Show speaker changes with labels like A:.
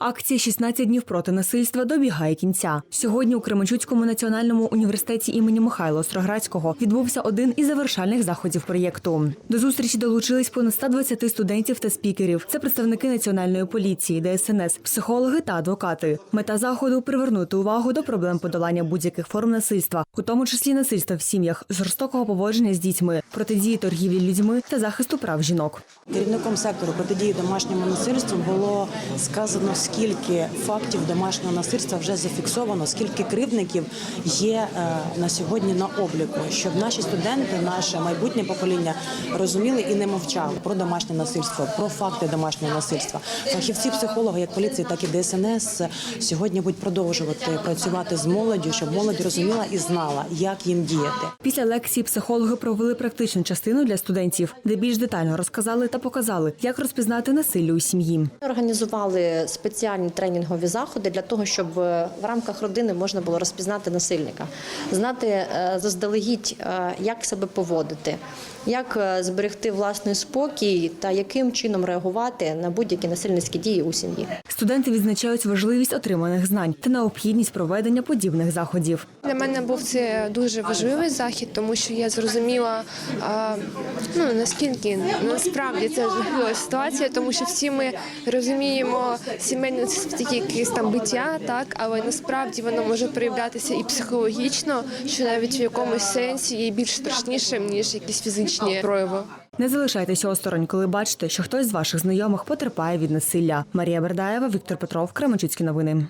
A: Акція «16 днів проти насильства добігає кінця. Сьогодні у Кременчуцькому національному університеті імені Михайла Остроградського відбувся один із завершальних заходів проєкту. До зустрічі долучились понад 120 студентів та спікерів. Це представники національної поліції, ДСНС, психологи та адвокати. Мета заходу привернути увагу до проблем подолання будь-яких форм насильства, у тому числі насильства в сім'ях, жорстокого поводження з дітьми, протидії торгівлі людьми та захисту прав жінок.
B: Керівником сектору протидії домашньому насильству було сказано, скільки фактів домашнього насильства вже зафіксовано, скільки кривдників є е, на сьогодні на обліку, щоб наші студенти, наше майбутнє покоління розуміли і не мовчали про домашнє насильство, про факти домашнього насильства. Фахівці психологи, як поліції, так і ДСНС, сьогодні будуть продовжувати працювати з молоддю, щоб молодь розуміла і знала, як їм діяти.
A: Після лекції психологи провели практичну частину для студентів, де більш детально розказали та показали, як розпізнати насилля у сім'ї.
C: Організували спеціальні тренінгові заходи для того, щоб е, в рамках родини можна було розпізнати насильника, знати е, заздалегідь, е, як себе поводити, як зберегти власний спокій та яким чином реагувати на будь-які насильницькі дії у сім'ї.
A: Студенти відзначають важливість отриманих знань та необхідність проведення подібних заходів.
D: Для мене був це дуже важливий захід, тому що я зрозуміла ну наскільки насправді це жахлива ситуація, тому що всі ми розуміємо сімейне це якісь там биття, так але насправді воно може проявлятися і психологічно, що навіть в якомусь сенсі є більш страшнішим ніж якісь фізичні прояви.
A: Не залишайтеся осторонь, коли бачите, що хтось з ваших знайомих потерпає від насилля. Марія Бердаєва, Віктор Петров, Кременчуцькі новини.